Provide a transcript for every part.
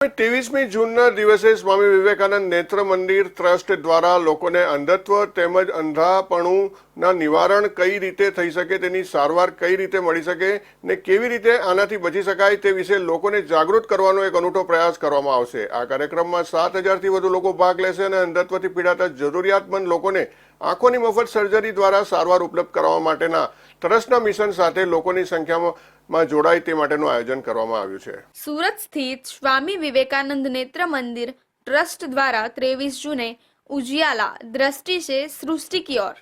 ત્રેવીસમી જૂનના દિવસે સ્વામી વિવેકાનંદ નેત્ર મંદિર ટ્રસ્ટ દ્વારા લોકોને અંધત્વ તેમજ અંધાપણુંના નિવારણ કઈ રીતે થઈ શકે, તેની સારવાર કઈ રીતે મળી શકે ને કેવી રીતે આનાથી બચી શકાય તે વિશે લોકોને જાગૃત કરવાનો એક અનૂઠો પ્રયાસ કરવામાં આવશે. આ કાર્યક્રમમાં સાત હજારથી વધુ લોકો ભાગ લેશે અને અંધત્વથી પીડાતા જરૂરિયાતમંદ લોકોને આંખોની મફત સર્જરી દ્વારા સારવાર ઉપલબ્ધ કરવા માટેના ટ્રસ્ટના મિશન સાથે લોકોની સંખ્યામાં જોડાય તે માટેનું આયોજન કરવામાં આવ્યું છે. સુરત સ્થિત સ્વામી વિવેકાનંદ નેત્ર મંદિર ટ્રસ્ટ દ્વારા ત્રેવીસ જૂને ઉજિયાલા દ્રષ્ટિ છે સૃષ્ટિ કી ઓર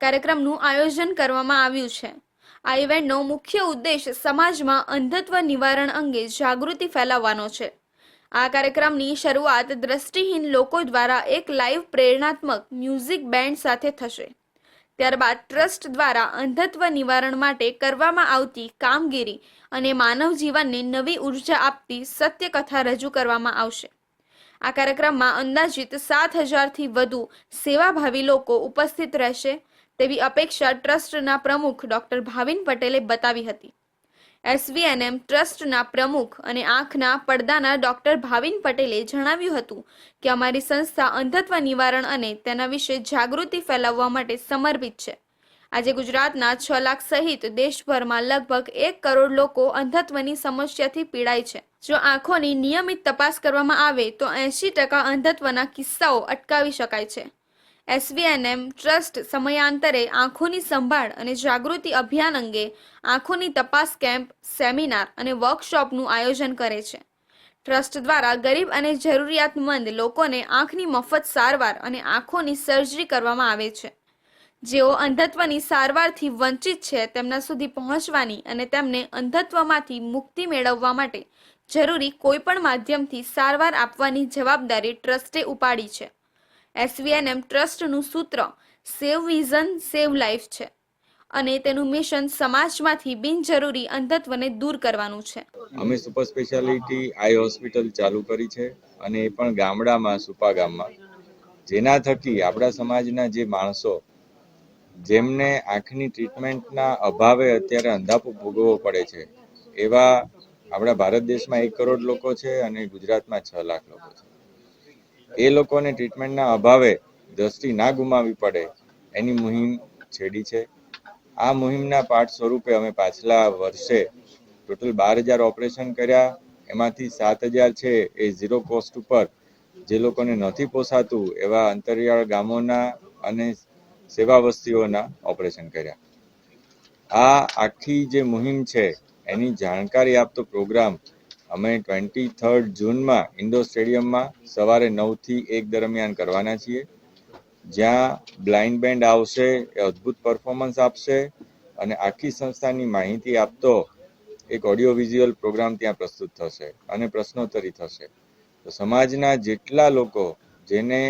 કાર્યક્રમનું આયોજન કરવામાં આવ્યું છે. આ ઇવેન્ટનો મુખ્ય ઉદ્દેશ સમાજમાં અંધત્વ નિવારણ અંગે જાગૃતિ ફેલાવવાનો છે. આ કાર્યક્રમની શરૂઆત દ્રષ્ટિહીન લોકો દ્વારા એક લાઈવ પ્રેરણાત્મક મ્યુઝિક બેન્ડ સાથે થશે. ત્યારબાદ ટ્રસ્ટ દ્વારા અંધત્વ નિવારણ માટે કરવામાં આવતી કામગીરી અને માનવ જીવનને નવી ઊર્જા આપતી સત્યકથા રજૂ કરવામાં આવશે. આ કાર્યક્રમમાં અંદાજિત સાત હજારથી વધુ સેવાભાવી લોકો ઉપસ્થિત રહેશે તેવી અપેક્ષા ટ્રસ્ટના પ્રમુખ ડોક્ટર ભાવિન પટેલે બતાવી હતી. એસવીએનએમ ટ્રસ્ટના પ્રમુખ અને આંખના પડદાના ડોક્ટર ભાવિન પટેલે જણાવ્યું હતું કે અમારી સંસ્થા અંધત્વ નિવારણ અને તેના વિશે જાગૃતિ ફેલાવવા માટે સમર્પિત છે. આજે ગુજરાતના છ લાખ સહિત દેશભરમાં લગભગ એક કરોડ લોકો અંધત્વની સમસ્યાથી પીડાય છે. જો આંખોની નિયમિત તપાસ કરવામાં આવે તો એંશી ટકા અંધત્વના કિસ્સાઓ અટકાવી શકાય છે. એસવીએનએમ ટ્રસ્ટ સમયાંતરે આંખોની સંભાળ અને જાગૃતિ અભિયાન અંગે આંખોની તપાસ કેમ્પ, સેમિનાર અને વર્કશોપનું આયોજન કરે છે. ટ્રસ્ટ દ્વારા ગરીબ અને જરૂરિયાતમંદ લોકોને આંખની મફત સારવાર અને આંખોની સર્જરી કરવામાં આવે છે. જેઓ અંધત્વની સારવારથી વંચિત છે, તેમના સુધી પહોંચવાની અને તેમને અંધત્વમાંથી મુક્તિ મેળવવા માટે જરૂરી કોઈપણ માધ્યમથી સારવાર આપવાની જવાબદારી ટ્રસ્ટે ઉપાડી છે. એસવીએનએમ ટ્રસ્ટનું સૂત્ર સેવ વિઝન સેવ લાઈફ છે. અને તેનું મિશન સમાજમાંથી બિનજરૂરી અંધત્વને દૂર કરવાનું છે. અમે સુપર સ્પેશિયાલિટી આઈ હોસ્પિટલ ચાલુ કરી છે અને એ પણ ગામડામાં, સુપા ગામમાં. જેના થકી આપણા સમાજના જે માણસો, જેમને આંખની ટ્રીટમેન્ટના અભાવે અત્યારે અંધાપો ભોગવવો પડે છે, એવા આપણા ભારત દેશમાં એક કરોડ લોકો છે અને ગુજરાતમાં છ લાખ લોકો છે. એ લોકોને ટ્રીટમેન્ટના અભાવે દ્રષ્ટિ ના ગુમાવવી પડે, એની મુહિમ છેડી છે. આ મુહિમના પાઠ સ્વરૂપે અમે પાછલા વર્ષે ટોટલ બાર હજાર ઓપરેશન કર્યા. એમાંથી સાત હજાર છે એ ઝીરો કોસ્ટ ઉપર. જે લોકોને નથી પોસાતું એવા અંતરિયાળ ગામોના અને સેવા વસ્તીઓના ઓપરેશન કર્યા. આ આખી જે મુહિમ છે, એની જાણકારી આપતો પ્રોગ્રામ અમે ટ્વેન્ટી થર્ડ જૂનમાં ઇન્ડોર સ્ટેડિયમમાં સવારે નવથી એક દરમિયાન કરવાના છીએ. જ્યાં બ્લાઇન્ડ બેન્ડ આવશે, એ અદ્ભુત પરફોર્મન્સ આપશે અને આખી સંસ્થાની માહિતી આપતો એક ઓડિયો વિઝ્યુઅલ પ્રોગ્રામ ત્યાં પ્રસ્તુત થશે અને પ્રશ્નોત્તરી થશે. તો સમાજના જેટલા લોકો જેને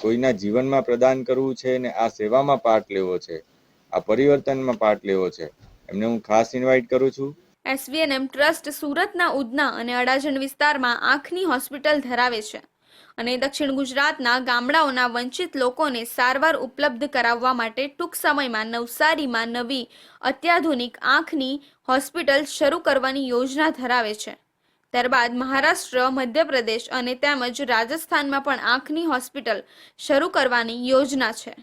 કોઈના જીવનમાં પ્રદાન કરવું છે ને આ સેવામાં પાર્ટ લેવો છે, આ પરિવર્તનમાં પાર્ટ લેવો છે, એમને હું ખાસ ઇન્વાઇટ કરું છું. એસવીએનએમ ટ્રસ્ટ સુરતના ઉધના અને અડાજણ વિસ્તારમાં આંખની હોસ્પિટલ ધરાવે છે અને દક્ષિણ ગુજરાતના ગામડાઓના વંચિત લોકોને સારવાર ઉપલબ્ધ કરાવવા માટે ટૂંક સમયમાં નવસારીમાં નવી અત્યાધુનિક આંખની હોસ્પિટલ શરૂ કરવાની યોજના ધરાવે છે. ત્યારબાદ મહારાષ્ટ્ર, મધ્યપ્રદેશ અને તેમજ રાજસ્થાનમાં પણ આંખની હોસ્પિટલ શરૂ કરવાની યોજના છે.